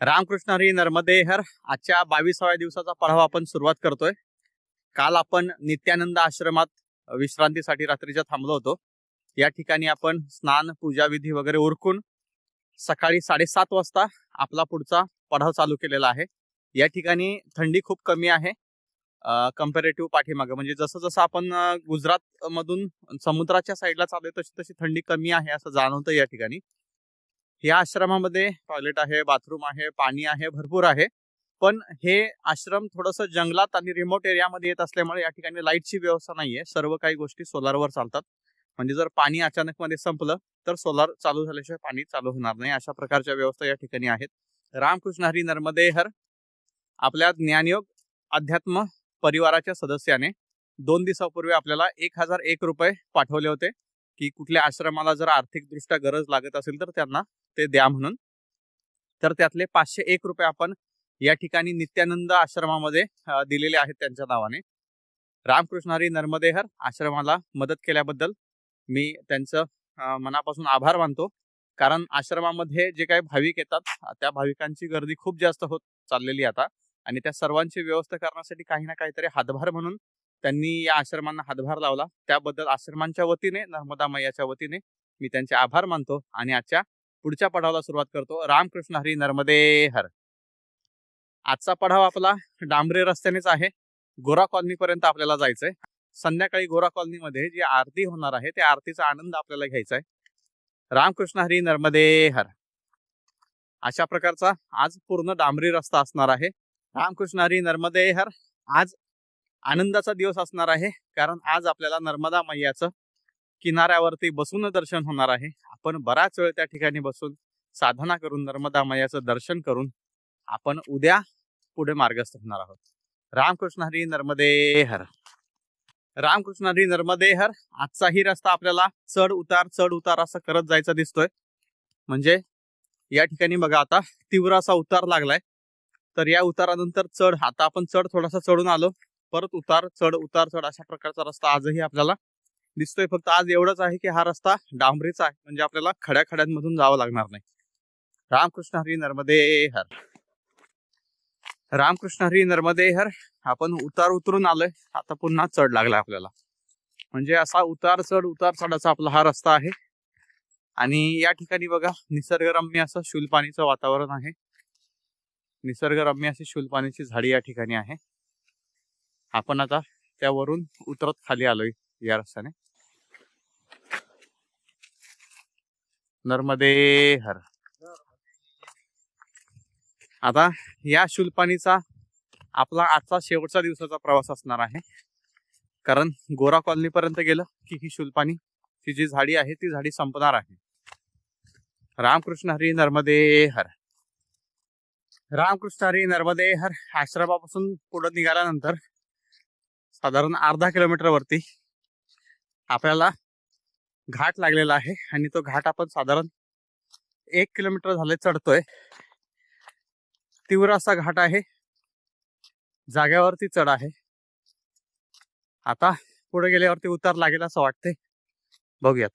रामकृष्ण हरी नर्मदे हर आजच्या बावीसाव्या दिवसाचा पढाव आपण सुरुवात करतोय. काल आपण नित्यानंद आश्रमात विश्रांतीसाठी रात्रीच्या थांबलो होतो. या ठिकाणी आपण स्नान पूजा विधी वगैरे उरकून सकाळी साडेसात वाजता आपला पुढचा पढाव चालू केलेला आहे. या ठिकाणी थंडी खूप कमी आहे. कम्पॅरेटिव्ह पाठीमागं. म्हणजे जसं जसं आपण गुजरात मधून समुद्राच्या साईडला चालू तशी तशी थंडी कमी आहे असं जाणवतं या ठिकाणी. या आश्रमामध्ये टॉयलेट आहे बाथरूम आहे पाणी आहे भरपूर आहे. पण हे आश्रम थोडस जंगलात आणि रिमोट एरियामध्ये येत असल्यामुळे या ठिकाणी लाईटची व्यवस्था नाहीये. सर्व काही गोष्टी सोलारवर चालतात. म्हणजे जर पाणी अचानक मध्ये संपलं तर सोलार चालू झाल्याशिवाय पाणी चालू होणार नाही. अशा प्रकारच्या व्यवस्था या ठिकाणी आहेत. रामकृष्ण हरी नर्मदे हर आपल्या ज्ञानयोग अध्यात्म परिवाराच्या सदस्याने दोन दिवसापूर्वी आपल्याला एक हजार एक रुपये पाठवले होते की कुठल्या आश्रमाला जर आर्थिकदृष्ट्या गरज लागत असेल तर त्यांना ते द्या म्हणून. तर त्यातले पाचशे एक रुपये आपण या ठिकाणी नित्यानंद आश्रमामध्ये दिलेले आहेत त्यांच्या नावाने. रामकृष्ण हरी नर्मदेहर आश्रमाला मदत केल्याबद्दल मी त्यांचं मनापासून आभार मानतो. कारण आश्रमामध्ये जे काही भाविक येतात त्या भाविकांची गर्दी खूप जास्त होत चाललेली आता. आणि त्या सर्वांची व्यवस्था करण्यासाठी काही ना काहीतरी हातभार म्हणून त्यांनी या आश्रमांना हातभार लावला. त्याबद्दल आश्रमांच्या वतीने नर्मदा मैयाच्या वतीने मी त्यांचे आभार मानतो. आणि आजच्या पुढच्या पढावाला सुरुवात करतो. रामकृष्ण हरी नर्मदे हर. आजचा पढाव आपला डांबरे रस्त्यानेच आहे. गोरा कॉलनी पर्यंत आपल्याला जायचंय. संध्याकाळी गोरा कॉलनीमध्ये जी आरती होणार आहे त्या आरतीचा आनंद आपल्याला घ्यायचा आहे. रामकृष्ण हरी नर्मदे हर. अशा प्रकारचा आज पूर्ण डांबरी रस्ता असणार आहे. रामकृष्ण हरी नर्मदे हर. आज आनंदाचा दिवस असणार आहे. कारण आज आपल्याला नर्मदा मैयाचं किनाऱ्यावरती बसून दर्शन होणार आहे. आपण बराच वेळ त्या ठिकाणी बसून साधना करून नर्मदा मैयाचं दर्शन करून आपण उद्या पुढे मार्गस्थ होणार आहोत. रामकृष्ण हरी नर्मदे हर. रामकृष्ण हरी नर्मदे हर. आजचाही रस्ता आपल्याला चढ उतार चढ उतार असं करत जायचा दिसतोय. म्हणजे या ठिकाणी बघा आता तीव्र असा उतार लागलाय. तर या उतारानंतर चढ आता आपण चढ थोडासा चढून आलो. परत उतार चढ उतार चढ अशा प्रकारचा रस्ता आजही आपल्याला दिसतोय. फक्त आज एवढंच आहे की हा रस्ता डांबरीचा आहे. म्हणजे आपल्याला खड्या खड्यांमधून जावं लागणार नाही. रामकृष्ण हरी नर्मदे हर. रामकृष्ण हरी नर्मदे हर. आपण उतार उतरून आलोय. आता पुन्हा चढ लागलाय आपल्याला. म्हणजे असा उतार चढ उतार चढाचा आपला हा रस्ता आहे. आणि या ठिकाणी बघा निसर्गरम्य असं शुलपाणीचं वातावरण आहे. निसर्गरम्य अशी शुलपाणीची झाडी या ठिकाणी आहे. आपण आता त्यावरून उतरत खाली आलोय. या रस्त्याने. नर्मदे हर. आता या शुलपाणीचा आपला आजचा शेवटचा दिवसाचा प्रवास असणार आहे. कारण गोरा कॉलनी पर्यंत गेलं की ही शुलपाणी ची जी झाडी आहे ती झाडी संपणार आहे. रामकृष्ण हरी नर्मदे हर. रामकृष्ण हरी नर्मदे हर आश्रमापासून पुढे निघाल्यानंतर साधारण अर्धा किलोमीटर वरती आपल्याला घाट लागलेला आहे आणि तो घाट आपण साधारण एक किलोमीटर झाले चढतोय. तीव्र असा घाट आहे. जाग्यावरती चढ आहे. आता पुढे गेल्यावरती उतार लागेल असं वाटतंय. बघूयात.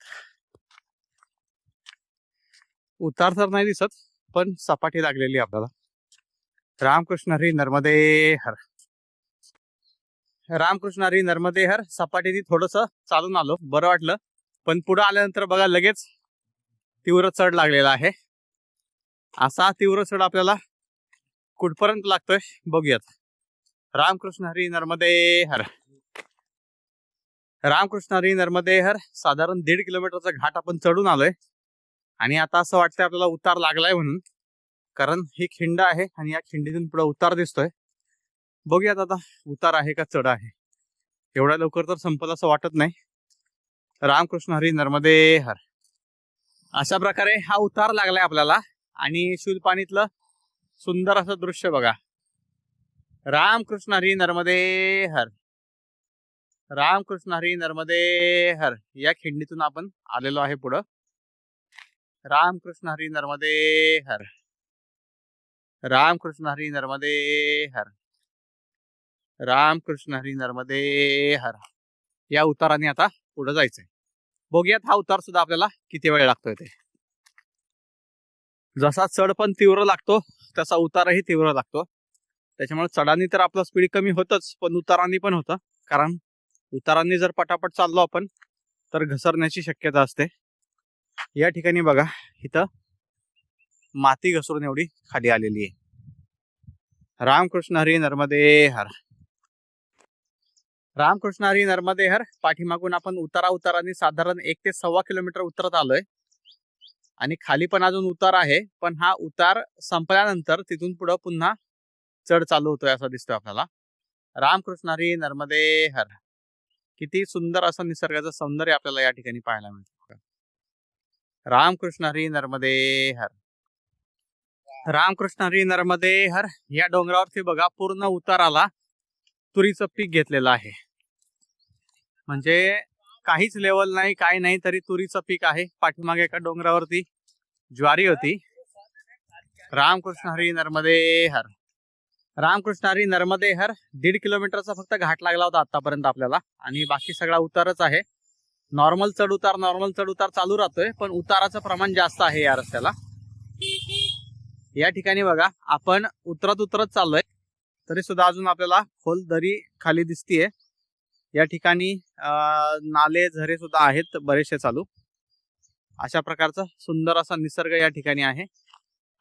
उतार तर नाही दिसत पण सपाटी लागलेली आपल्याला. रामकृष्ण हरी नर्मदे हर. रामकृष्ण हरी नर्मदे हर सपाटीने थोडस चालून आलो. बरं वाटलं. पण पुढे आल्यानंतर बघा लगेच तीव्र चढ लागलेला आहे. असा तीव्र चढ आपल्याला कुठपर्यंत लागतोय बघूयात. रामकृष्ण हरी नर्मदे हर रामकृष्ण हरी नर्मदे हर साधारण दीड किलोमीटरचा घाट आपण चढून आलोय. आणि आता असं वाटतंय आपल्याला उतार लागलाय म्हणून. कारण ही खिंड आहे आणि या खिंडीतून पुढे उतार दिसतोय. बघूयात आता उतार आहे का चढ आहे. एवढ्या लवकर तर संपल असं वाटत नाही. रामकृष्ण हरी नर्मदे हर. अशा प्रकारे हा उतार लागलाय आपल्याला आणि शूलपाणीतलं सुंदर असं दृश्य बघा. रामकृष्ण हरी नर्मदे हर. रामकृष्ण हरी नर्मदे हर. या खिंडीतून आपण आलेलो आहे पुढं. रामकृष्ण हरी नर्मदे हर. रामकृष्ण हरी नर्मदे हर. रामकृष्ण हरी नर्मदे हर. या उताराने आता पुढे जायचंय. बघूयात हा उतार सुद्धा आपल्याला किती वेळ लागतोय ते. जसा चढ पण तीव्र लागतो तसा उतारही तीव्र लागतो. त्याच्यामुळे चढानी तर आपलं स्पीड कमी होतच पण उतारांनी पण होतं. कारण उतारांनी जर पटापट चाललो आपण तर घसरण्याची शक्यता असते. या ठिकाणी बघा इथं माती घसरून एवढी खाली आलेली आहे. रामकृष्ण हरी नर्मदे हर. रामकृष्ण हरी नर्मदे हर पाठीमागून आपण उतारा उताराने साधारण एक ते सव्वा किलोमीटर उतरत आलोय. आणि खाली पण अजून उतार आहे पण हा उतार संपल्यानंतर तिथून पुढं पुन्हा चढ चालू होतोय असं दिसतोय आपल्याला. रामकृष्ण हरी नर्मदे हर किती सुंदर असं निसर्गाचं सौंदर्य आपल्याला या ठिकाणी पाहायला मिळतं. रामकृष्ण हरी नर्मदे हर रामकृष्ण हरी नर्मदे हर या डोंगरावरती बघा पूर्ण उताराला तुरीचं पीक घेतलेलं आहे. म्हणजे काहीच लेवल नाही काही नाही तरी तुरीचं पीक आहे. पाठीमागे एका डोंगरावरती ज्वारी होती. रामकृष्ण हरी नर्मदे हर रामकृष्ण हरी नर्मदे हर दीड किलोमीटरचा फक्त घाट लागला होता आतापर्यंत आपल्याला. आणि बाकी सगळा उतारच आहे. नॉर्मल चढ उतार नॉर्मल चढ उतार चालू राहतोय पण उताराचं प्रमाण जास्त आहे या रस्त्याला. या ठिकाणी बघा आपण उतरत उतरत चाललोय. तरी सुद्धा अजून आपल्याला खोल दरी खाली दिसतीये. या ठिकाणी नाले झरे सुद्धा आहेत बरेचसे चालू. अशा प्रकारचा सुंदर असा निसर्ग या ठिकाणी आहे.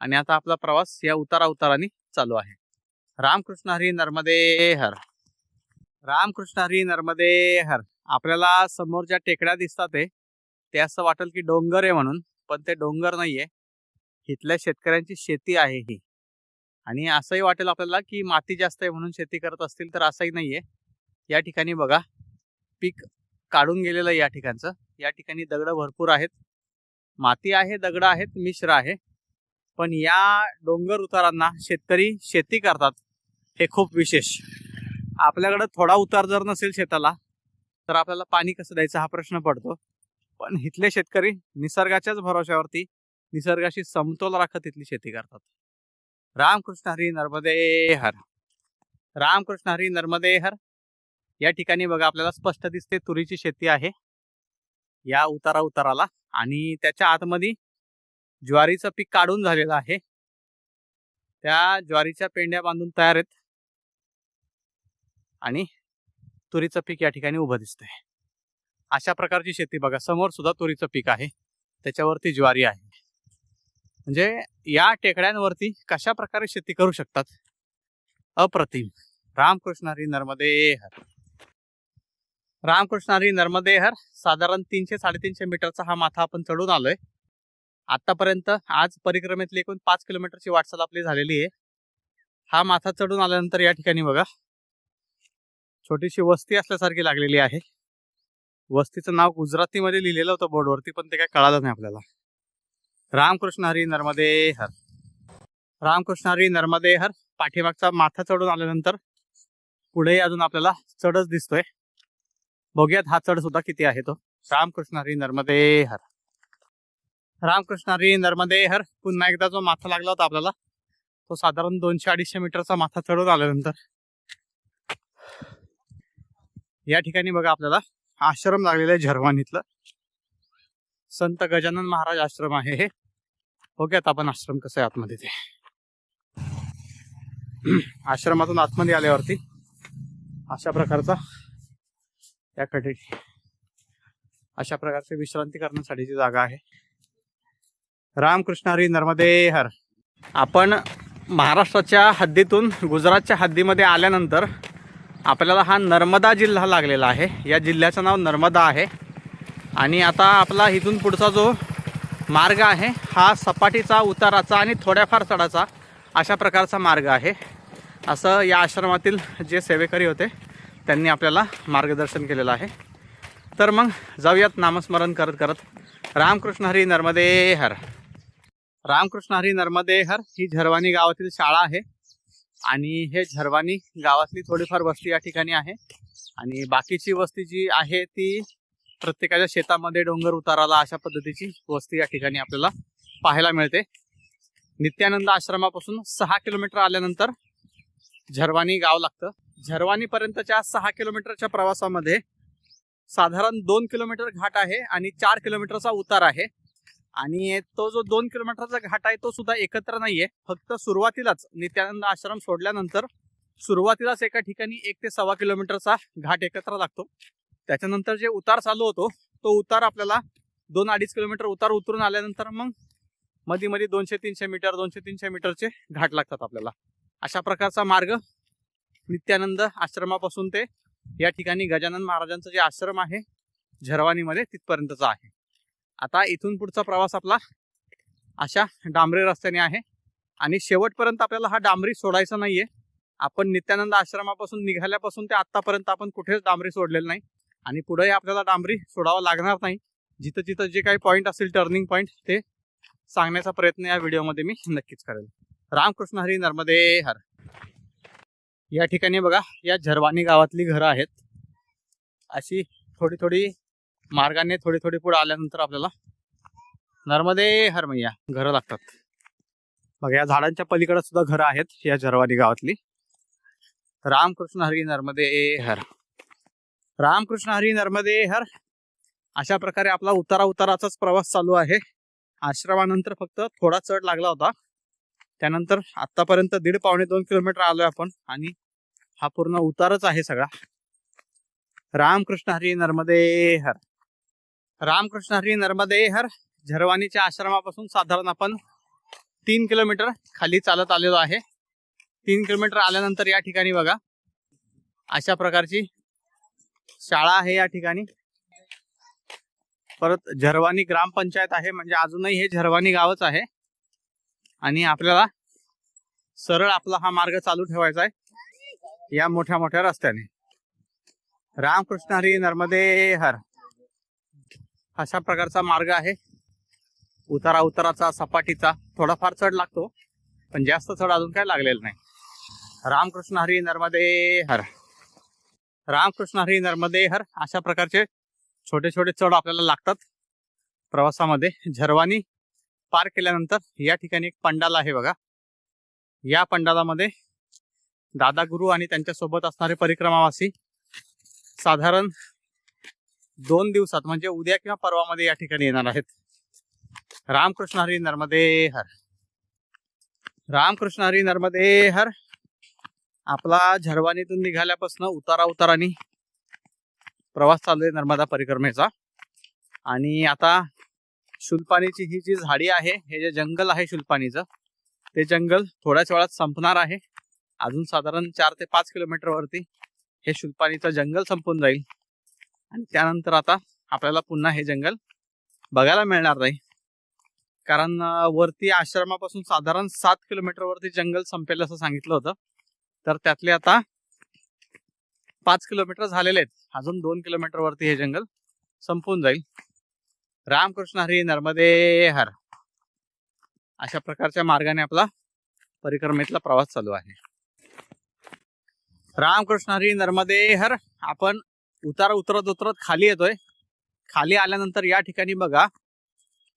आणि आता आपला प्रवास या उतारा उताराने चालू आहे. रामकृष्ण हरी नर्मदे हर. रामकृष्ण हरी नर्मदे हर. आपल्याला समोर ज्या टेकड्या दिसतात आहे ते असं वाटेल की डोंगर आहे म्हणून पण ते डोंगर नाहीये. इथल्या शेतकऱ्यांची शेती आहे ही. आणि असंही वाटेल आपल्याला की माती जास्त आहे म्हणून शेती करत असतील तर असंही नाहीये. या ठिकाणी बघा पीक काढून गेलेलं या ठिकाणचं. या ठिकाणी दगड भरपूर आहेत. माती आहे दगड आहेत मिश्र आहे. पण या डोंगर उतारांना शेतकरी शेती करतात हे खूप विशेष. आपल्याकडं थोडा उतार जर नसेल शेताला तर आपल्याला पाणी कसं द्यायचं हा प्रश्न पडतो. पण इथले शेतकरी निसर्गाच्याच भरोश्यावरती निसर्गाशी समतोल राखत इथली शेती करतात. रामकृष्ण हरी नर्मदे हर. रामकृष्ण हरी नर्मदे हर. या ठिकाणी बघा आपल्याला स्पष्ट दिसते तुरीची शेती आहे. या उतारा उताराला आणि त्याच्या आतमध्ये ज्वारीचं पीक काढून झालेलं आहे. त्या ज्वारीच्या पेंड्या बांधून तयार आहेत. आणि तुरीचं पीक या ठिकाणी उभं दिसतंय. अशा प्रकारची शेती बघा समोर सुद्धा तुरीचं पीक आहे. त्याच्यावरती ज्वारी आहे. म्हणजे या टेकड्यांवरती कशा प्रकारे शेती करू शकतात? अप्रतिम. रामकृष्ण हरी नर्मदे रामकृष्णारी रामकृष्ण हरी साधारण तीनशे साडेतीनशे मीटरचा हा माथा आपण चढून आलोय. आतापर्यंत आज परिक्रमेतली एकूण पाच किलोमीटरची वाटचाल आपली झालेली आहे. हा माथा चढून आल्यानंतर या ठिकाणी बघा. छोटीशी वस्ती असल्यासारखी लागलेली आहे. वस्तीचं नाव गुजरातीमध्ये लिहिलेलं होतं बोर्डवरती पण ते काय कळालं नाही आपल्याला. रामकृष्ण हरी नर्मदे हर रामकृष्ण हरी नर्मदे हर पाठीमागचा माथा चढून आल्यानंतर पुढे अजून आपल्याला चढच दिसतोय. बघूयात हा चढ सुद्धा किती आहे तो. रामकृष्ण हरी नर्मदे हर. रामकृष्ण हरी नर्मदे हर. पुन्हा एकदा जो माथा लागला होता आपल्याला तो साधारण दोनशे अडीचशे मीटरचा माथा चढून आल्यानंतर. या ठिकाणी बघा आपल्याला आश्रम लागलेला आहे झरवानीतलं संत गजानन महाराज आश्रम आहे हे. बघूयात आपण आश्रम कसं आहे आतमध्ये ते. आश्रमातून आतमध्ये आल्यावरती अशा प्रकारचा याकडे अशा प्रकारची विश्रांती करण्यासाठीची जागा आहे. रामकृष्ण हरी नर्मदे हर. आपण महाराष्ट्राच्या हद्दीतून गुजरातच्या हद्दीमध्ये आल्यानंतर आपल्याला हा नर्मदा जिल्हा लागलेला आहे. या जिल्ह्याचं नाव नर्मदा आहे. आणि आता आपला इथून पुढचा जो मार्ग आहे हा सपाटीचा उताराचा आणि थोड्याफार चढाचा अशा प्रकारचा मार्ग आहे. असं या आश्रमातील जे सेवेकरी होते त्यांनी आपल्याला मार्गदर्शन केलेलं आहे. तर मग जाऊयात नामस्मरण करत करत. रामकृष्ण हरी नर्मदे हर. रामकृष्ण हरी नर्मदे हर ही झरवानी गावातील शाळा आहे. आणि हे झरवानी गावातली थोडीफार वस्ती या ठिकाणी आहे. आणि बाकीची वस्ती जी आहे ती प्रत्येकाच्या शेतामध्ये डोंगर उताराला अशा पद्धतीची वस्ती या ठिकाणी आपल्याला पाहायला मिळते. नित्यानंद आश्रमापासून सहा किलोमीटर आल्यानंतर झरवानी गाव लागतं. झरवानी पर्यंतच्या सहा किलोमीटरच्या प्रवासामध्ये साधारण दोन किलोमीटर घाट आहे आणि चार किलोमीटरचा उतार आहे. आणि तो जो दोन किलोमीटरचा घाट आहे तो सुद्धा एकत्र नाहीये. फक्त सुरुवातीलाच नित्यानंद आश्रम सोडल्यानंतर सुरुवातीलाच एका ठिकाणी एक ते सव्वा किलोमीटरचा घाट एकत्र लागतो. त्याच्यानंतर जे उतार चालू होतो तो उतार आपल्याला दोन अडीच किलोमीटर उतार उतरून आल्यानंतर मग मध्ये मध्ये दोनशे तीनशे मीटर दोनशे तीनशे मीटरचे घाट लागतात आपल्याला. अशा प्रकारचा मार्ग नित्यानंद आश्रमापासून ते या ठिकाणी गजानन महाराजांचं जे आश्रम आहे झरवानीमध्ये तिथपर्यंतचा आहे. आता इथून पुढचा प्रवास आपला अशा डांबरी रस्त्याने आहे आणि शेवटपर्यंत आपल्याला हा डांबरी सोडायचा नाहीये. आपण नित्यानंद आश्रमापासून निघाल्यापासून ते आतापर्यंत आपण कुठेच डांबरी सोडलेलं नाही आणि पुढेही आपल्याला डांबरी सोडावं लागणार नाही. जिथं जिथं जे काही पॉईंट असतील टर्निंग पॉईंट ते सांगण्याचा प्रयत्न या व्हिडिओमध्ये मी नक्कीच करेल. रामकृष्ण हरी नर्मदे हर. या ठिकाणी बघा या झरवानी गावातली घरं आहेत. अशी थोडी थोडी मार्गाने थोडी थोडी पुढे आल्यानंतर आपल्याला नर्मदे हर मैया घरं लागतात. बघा या झाडांच्या पलीकडे सुद्धा घरं आहेत या झरवानी गावातली. रामकृष्ण हरी नर्मदे हर. रामकृष्ण हरी नर्मदे हर. अशा प्रकारे आपला उतारा उताराचाच प्रवास चालू आहे. आश्रमानंतर फक्त थोडा चढ लागला होता. त्यानंतर आतापर्यंत दीड पावणे दोन किलोमीटर आलोय आपण आणि हा पूर्ण उतारच आहे सगळा. रामकृष्ण हरी नर्मदे हर. रामकृष्ण हरी नर्मदे हर. झरवानीच्या आश्रमापासून साधारण आपण तीन किलोमीटर खाली चालत आलेलो आहे. तीन किलोमीटर आल्यानंतर या ठिकाणी बघा. अशा प्रकारची शाळा आहे या ठिकाणी. परत झरवानी ग्रामपंचायत आहे म्हणजे अजूनही हे झरवानी गावच आहे. आणि आपल्याला सरळ आपला हा मार्ग चालू ठेवायचा आहे. या मोठ्या मोठ्या रस्त्याने. रामकृष्ण हरी नर्मदे हर. अशा प्रकारचा मार्ग आहे. उतारा उताराचा सपाटीचा. थोडाफार चढ लागतो पण जास्त चढ अजून काय लागलेला नाही. रामकृष्ण हरी नर्मदे हर. रामकृष्ण हरी नर्मदे हर. अशा प्रकारचे छोटे छोटे चढ आपल्याला लागतात. प्रवासामध्ये झरवानी पार केल्यानंतर या ठिकाणी एक पंडाल आहे बघा. या पंडालामध्ये दादा गुरु आणि त्यांच्यासोबत असणारे परिक्रमावासी साधारण दोन दिवसात म्हणजे उद्या किंवा परवामध्ये या ठिकाणी येणार आहेत. रामकृष्ण हरी नर्मदे हर. रामकृष्ण हरी नर्मदे हर. आपला झरवानीतून निघाल्यापासून उतारा उतारानी प्रवास चालू आहे नर्मदा परिक्रमेचा. आणि आता शुलपाणीची ही जी झाडी आहे हे जे जंगल आहे शुलपाणीचं ते जंगल थोड्याच वेळात संपणार आहे. अजून साधारण चार ते पाच किलोमीटरवरती हे शुलपाणीचं जंगल संपून जाईल. आणि त्यानंतर आता आपल्याला पुन्हा हे जंगल बघायला मिळणार नाही. कारण वरती आश्रमापासून साधारण सात किलोमीटरवरती जंगल संपेल असं सांगितलं होतं. तर त्यातले आता पाच किलोमीटर झालेले आहेत. अजून दोन किलोमीटरवरती हे जंगल संपून जाईल. रामकृष्ण हरी नर्मदे हर. अशा प्रकारच्या मार्गाने आपला परिक्रमेतला प्रवास चालू आहे. रामकृष्ण हरी नर्मदे हर. आपण उतार उतरत उतरत खाली येतोय. खाली आल्यानंतर या ठिकाणी बघा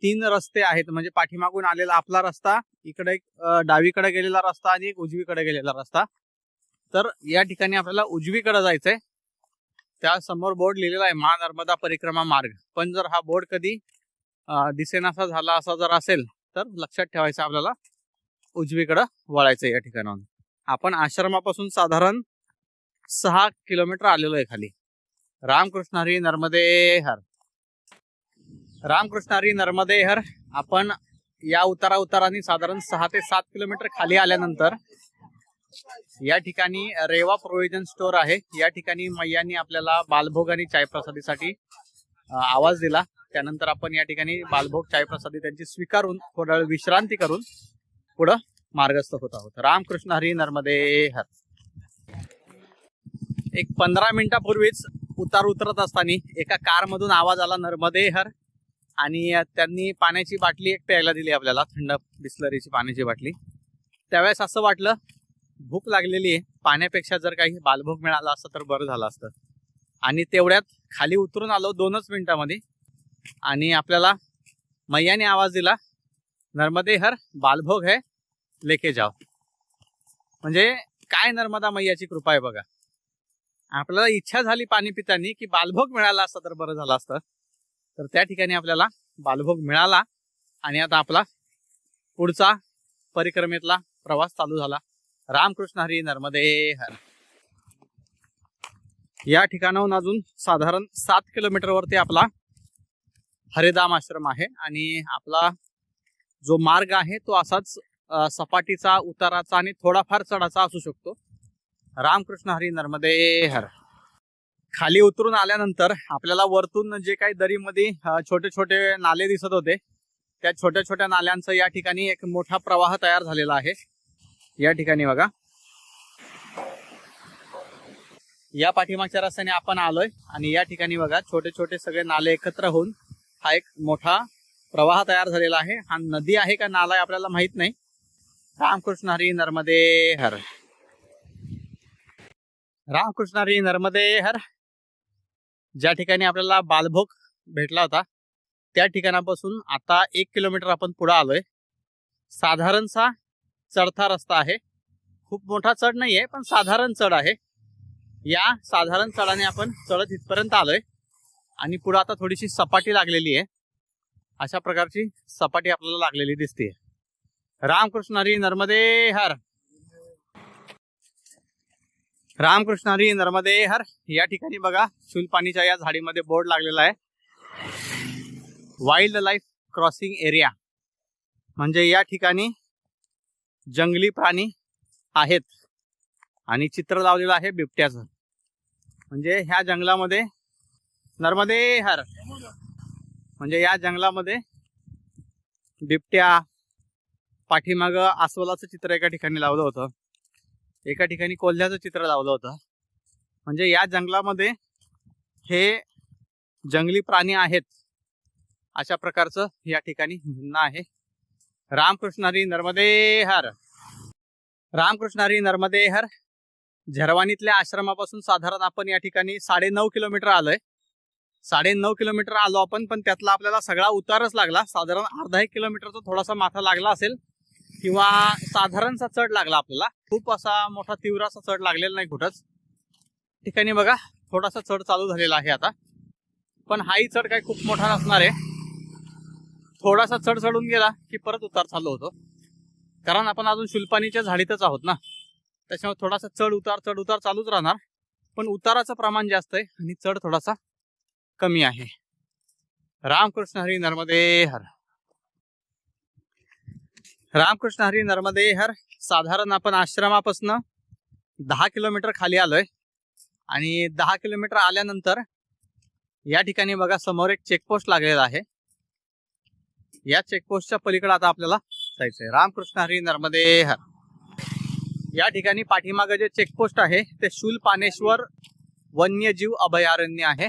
तीन रस्ते आहेत. म्हणजे पाठीमागून आलेला आपला रस्ता इकडे एक डावीकडे गेलेला रस्ता आणि एक उजवीकडे गेलेला रस्ता. तर या ठिकाणी आपल्याला उजवीकडे जायचंय. त्या समोर बोर्ड लिहिलेला आहे महा नर्मदा परिक्रमा मार्ग. पण जर हा बोर्ड कधी दिसेनासा झाला असा जर असेल तर लक्षात ठेवायचं आपल्याला उजवीकडं वळायचं या ठिकाणाहून. आपण आश्रमापासून साधारण सहा किलोमीटर आलेलो आहे खाली. रामकृष्ण हरी नर्मदे हर. रामकृष्ण हरी नर्मदे हर आपण या उतारा उताराने साधारण सहा ते सात किलोमीटर खाली आल्यानंतर या ठिकाणी रेवा प्रोव्हिजन स्टोअर आहे. या ठिकाणी मैयांनी आपल्याला बालभोग आणि चायप्रसादीसाठी प्रसादीसाठी आवाज दिला. त्यानंतर आपण या ठिकाणी बालभोग चायप्रसादी त्यांची स्वीकारून थोडा वेळ विश्रांती करून पुढं मार्गस्थ होत आहोत. रामकृष्ण हरी नर्मदे हर. एक पंधरा मिनिटापूर्वीच उतार उतरत असताना एका कार मधून आवाज आला नर्मदे हर. आणि त्यांनी पाण्याची बाटली एक प्यायला दिली आपल्याला थंड बिस्लरीची पाण्याची बाटली. त्यावेळेस असं वाटलं भूक लागलेली आहे. पाण्यापेक्षा जर काही बालभोग मिळाला असता तर बरं झालं असतं. आणि तेवढ्यात खाली उतरून आलो दोनच मिनिटामध्ये. आणि आपल्याला मैयाने आवाज दिला नर्मदे हर बालभोग है लेके जाओ. म्हणजे काय नर्मदा मैयाची कृपा आहे बघा. आपल्याला इच्छा झाली पाणी पितानी की बालभोग मिळाला असता तर बरं झालं असतं. तर त्या ठिकाणी आपल्याला बालभोग मिळाला आणि आता आपला पुढचा परिक्रमेतला प्रवास चालू झाला. रामकृष्ण हरी नर्मदे हर. या ठिकाणाहून अजून साधारण सात किलोमीटर वरती आपला हरिधाम आश्रम आहे आणि आपला जो मार्ग आहे तो असाच सपाटीचा उताराचा आणि थोडाफार चढाचा असू शकतो. रामकृष्ण हरी नर्मदे हर. खाली उतरून आल्यानंतर आपल्याला वरतून जे काही दरीमध्ये छोटे छोटे नाले दिसत होते त्या छोट्या छोट्या नाल्यांचा या ठिकाणी एक मोठा प्रवाह तयार झालेला आहे. या ठिकाणी बघा. या पाठीमागच्या रस्त्याने आपण आलोय आणि या ठिकाणी बघा छोटे छोटे सगळे नाले एकत्र होऊन हा एक मोठा प्रवाह तयार झालेला आहे. हा नदी आहे का नाला आहे आपल्याला माहीत नाही. रामकृष्ण हरी नर्मदे हर. रामकृष्ण हरी नर्मदे हर. ज्या ठिकाणी आपल्याला बालभोग भेटला होता त्या ठिकाणापासून आता एक किलोमीटर आपण पुढे आलोय. साधारणसा चढता रस्ता आहे. खूप मोठा चढ नाहीये पण साधारण चढ आहे. या साधारण चढाने आपण चढत इथपर्यंत आलोय. आणि पुढे आता थोडीशी सपाटी लागलेली आहे. अशा प्रकारची सपाटी आपल्याला लागलेली दिसते रामकृष्ण हरी नर्मदे हर. रामकृष्ण हरी नर्मदे हर. या ठिकाणी बघा शुलपाणीच्या या झाडीमध्ये बोर्ड लागलेला आहे. वाईल्ड लाईफ क्रॉसिंग एरिया म्हणजे या ठिकाणी जंगली प्राणी आहेत. आणि चित्र लावलेलं आहे बिबट्याचं. म्हणजे ह्या जंगलामध्ये नर्मदे हर. म्हणजे या जंगलामध्ये बिबट्या पाठीमाग अस्वलाचं चित्र एका ठिकाणी लावलं होतं. एका ठिकाणी कोल्ह्याचं चित्र लावलं होतं. म्हणजे या जंगलामध्ये हे जंगली प्राणी आहेत. अशा प्रकारचं या ठिकाणी म्हणणं आहे. रामकृष्ण हरी नर्मदे हर. रामकृष्ण हरी नर्मदे हर. झरवानीतल्या आश्रमापासून साधारण आपण या ठिकाणी साडे नऊ किलोमीटर आलोय. साडे नऊ किलोमीटर आलो आपण पण त्यातला आपल्याला सगळा उतारच लागला. साधारण अर्धा एक किलोमीटरचा थोडासा माथा लागला असेल किंवा साधारणसा चढ लागला आपल्याला. खूप असा मोठा तीव्र असा चढ लागलेला नाही कुठंच. ठिकाणी बघा थोडासा चढ चालू झालेला आहे आता. पण हाही चढ काही खूप मोठा नसणार आहे. थोडासा चढ चढून गेला की परत उतार चालू होतो. कारण आपण अजून शुल्पानीच्या झाडीतच आहोत ना. त्याच्यामुळे थोडासा चढ उतार चढ उतार चालूच राहणार. पण उताराचं प्रमाण जास्त आहे आणि चढ थोडासा कमी आहे. रामकृष्ण हरी नर्मदे हर. रामकृष्ण हरी नर्मदे हर. साधारण आपण आश्रमापासून दहा किलोमीटर खाली आलोय. आणि दहा किलोमीटर आल्यानंतर या ठिकाणी बघा समोर एक चेकपोस्ट लागलेला आहे. या चेकपोस्टच्या पलीकडे आता आपल्याला जायचंय. रामकृष्ण हरी नर्मदे हर या ठिकाणी पाठीमागे जे चेकपोस्ट आहे ते शूल पानेश्वर वन्यजीव अभयारण्य आहे.